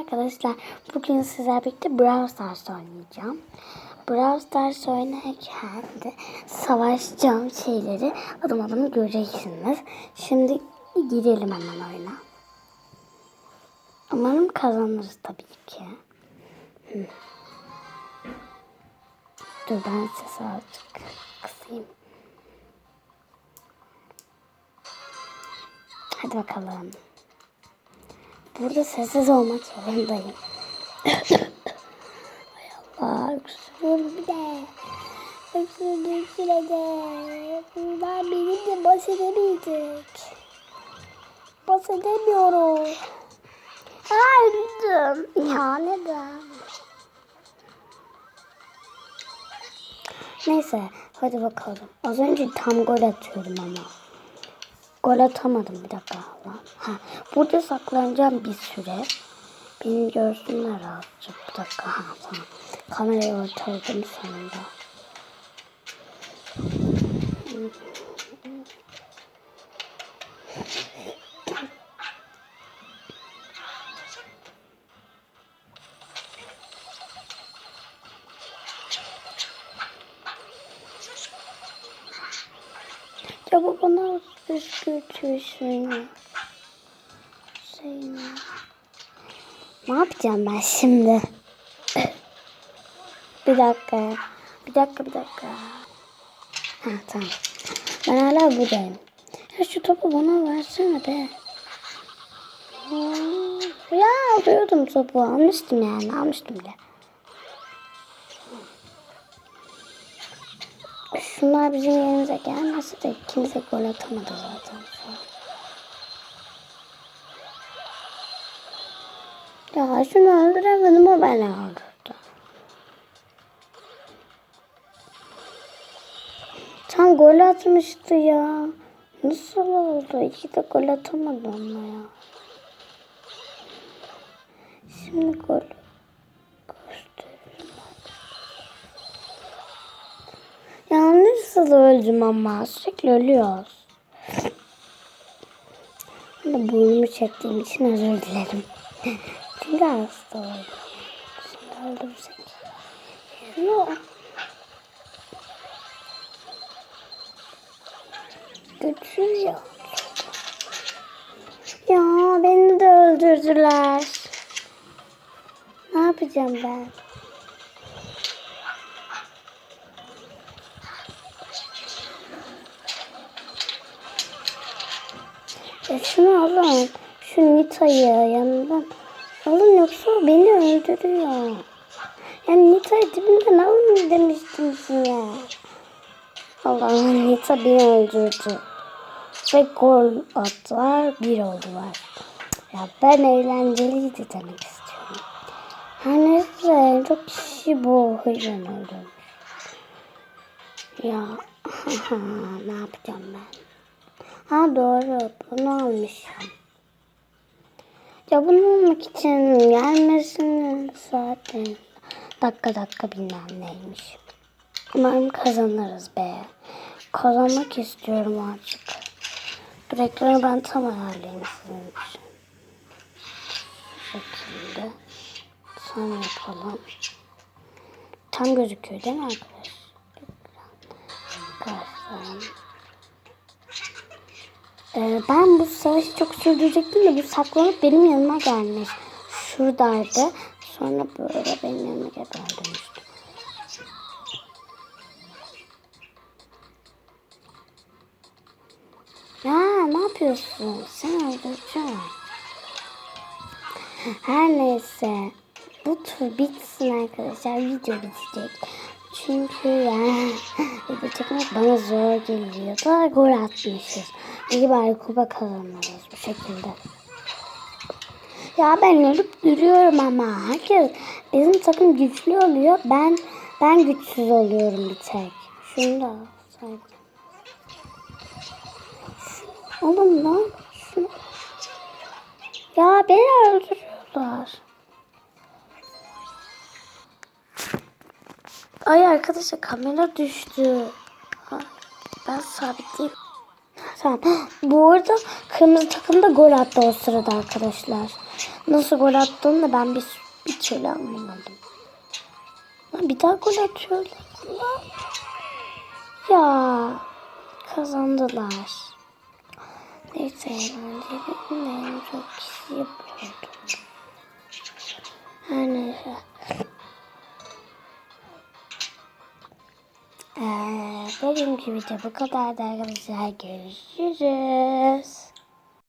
arkadaşlar. Bugün sizlerle birlikte Brawl Stars oynayacağım. Brawl Stars oynarken de savaşacağım şeyleri adım adım göreceksiniz. Şimdi girelim hemen oyuna. Umarım kazanırız tabii ki. Dur ben sesi azıcık kısayım. Hadi bakalım. Burada sessiz olmak zorundayım. Hay Allah, öksürüyorum bir de. Öksürdüğüm sürede bunlar benimle baş edemeyecek. Baş edemiyorum. Aa öldüm. Ya neden? Neyse hadi bakalım. Az önce tam gol atıyorum ama. Gol atamadım bir dakika. Ha, burada saklanacağım bir süre. Beni görsünler azıcık. Bir dakika. Ha, tamam. Kamerayı ortaladım sonunda. Ya bu bana püskürtüyor seni. Seni. Ne yapacağım ben şimdi? bir dakika. Bir dakika bir dakika. Ha tamam. Ben hala buradayım. Ya şu topu bana versene be. Ya alıyordum topu. Almıştım yani. Almıştım bile. Şunlar bizim yerimize gelmese de kimse gol atamadı zaten. Ya şunu öldüremedim o beni öldürdü. Tam gol atmıştı ya. Nasıl oldu? İki de gol atamadı ama ya. Şimdi gol Ya nasıl öldüm ama sürekli ölüyoruz. Ben de burnumu çektiğim için özür dilerim. Çünkü hasta oldum. Şimdi öldürsek. Yok. Güçsüz ya. Ya beni de öldürdüler. Ne yapacağım ben? Ya şunu alın. Şu Nita'yı yanından alın yoksa beni öldürüyor. Yani Nita'yı dibinden alın demiştim size. Allah'ım Nita beni öldürdü. Ve gol attılar, bir oldular. Ya ben eğlenceliydi demek istiyorum. Her neyse çok kişi bu hıyran öldürmüş. Ya ne yapacağım ben? Ha doğru bunu almışım. Ya bunu almak için gelmesinin zaten dakika dakika bilmem neymiş. Umarım kazanırız be. Kazanmak istiyorum artık. Ekranı ben tam ayarlayayım sizin için. Bu şekilde. Son yapalım. Tam gözüküyor değil mi arkadaşlar? Arkadaşlar. Ee, ben bu savaşı çok sürdürecektim de bu saklanıp benim yanıma gelmiş. Şuradaydı. Sonra böyle benim yanıma öldürmüştü. Ya ne yapıyorsun? Sen öldüreceğim. Her neyse. Bu tur bitsin arkadaşlar. Video bitecek. Çünkü yani video çekmek bana zor geliyor. Da gol atmışız. İyi bari kupa kazanırız bu şekilde. Ya ben ölüp duruyorum ama. Herkes bizim takım güçlü oluyor. Ben ben güçsüz oluyorum bir tek. Şunu da alsaydım. Oğlum lan. Şunu. Ya beni öldürüyorlar. Ay arkadaşlar kamera düştü. Ben sabitleyeyim. Tamam. Bu arada kırmızı takım da gol attı o sırada arkadaşlar. Nasıl gol attığını da ben bir, bir türlü anlamadım. Bir daha gol atıyorlar. Ya kazandılar. Neyse eğlenceli en çok kişi yapıyordum. Her neyse. Ee, bugünkü video bu kadardı arkadaşlar. Görüşürüz.